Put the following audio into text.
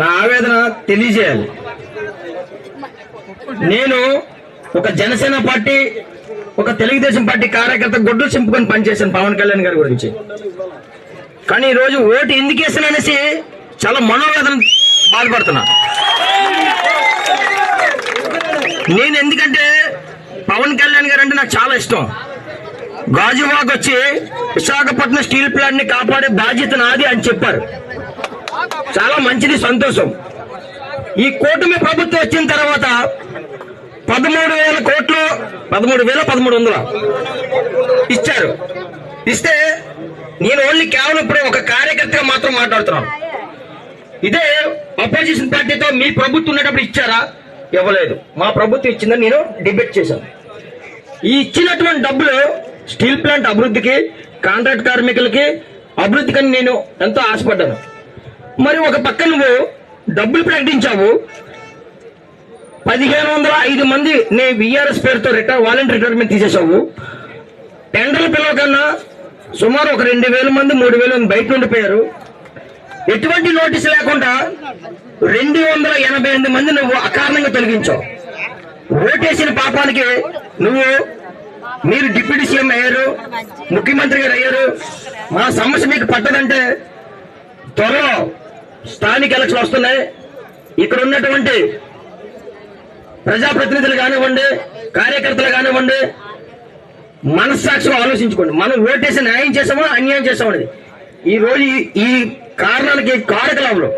నా ఆవేదన తెలియజేయాలి. నేను ఒక జనసేన పార్టీ ఒక తెలుగుదేశం పార్టీ కార్యకర్త గొడ్డు చింపుకొని పనిచేశాను పవన్ కళ్యాణ్ గారి గురించి. కానీ ఈ రోజు ఓటు ఎందుకు వేసాను అనేసి చాలా మనోవేదన బాధపడుతున్నా. నేను ఎందుకంటే పవన్ కళ్యాణ్ గారు అంటే నాకు చాలా ఇష్టం. గాజువాక్ వచ్చి విశాఖపట్నం స్టీల్ ప్లాంట్ని కాపాడే బాధ్యత నాది అని చెప్పారు. చాలా మంచిది సంతోషం. ఈ కూటమి ప్రభుత్వం వచ్చిన తర్వాత పదమూడు వేల కోట్లు పదమూడు వేల పదమూడు వందల ఇచ్చారు. ఇస్తే నేను ఓన్లీ కేవలం ఇప్పుడు ఒక కార్యకర్తగా మాత్రం మాట్లాడుతున్నాను. ఇదే అపోజిషన్ పార్టీతో మీ ప్రభుత్వం ఉన్నప్పుడు ఇచ్చారా? ఇవ్వలేదు. మా ప్రభుత్వం ఇచ్చిందని నేను డిబేట్ చేశాను. ఈ ఇచ్చినటువంటి డబ్బులు స్టీల్ ప్లాంట్ అభివృద్ధికి కాంట్రాక్ట్ కార్మికులకి అభివృద్ధికని నేను ఎంతో ఆశపడ్డాను. మరి ఒక పక్క నువ్వు డబ్బులు ప్రకటించావు. పదిహేను వందల ఐదు మంది నీ విఆర్ఎస్ పేరుతో రిటైర్ వాలంటీర్ రిటైర్మెంట్ తీసేసావు టెండర్ల పిలవకన్నా సుమారు ఒక రెండు వేల మంది మూడు వేల మంది బయట ఉండిపోయారు. ఎటువంటి నోటీస్ లేకుండా రెండు వందల ఎనభై ఎనిమిది మంది నువ్వు అకారణంగా తొలగించావు. ఓటేసిన పాపానికి నువ్వు మీరు డిప్యూటీ సీఎం అయ్యారు ముఖ్యమంత్రి గారు అయ్యారు. మా సమస్య మీకు పట్టదంటే త్వరలో స్థానిక ఎలక్షన్ వస్తున్నాయి. ఇక్కడ ఉన్నటువంటి ప్రజాప్రతినిధులు కానివ్వండి కార్యకర్తలు కానివ్వండి మనస్సాక్షిగా ఆలోచించుకోండి. మనం ఓటేసి న్యాయం చేసామా అన్యాయం చేసామనేది ఈ రోజు ఈ- కారణానికి కారణాలకి కారకలంలో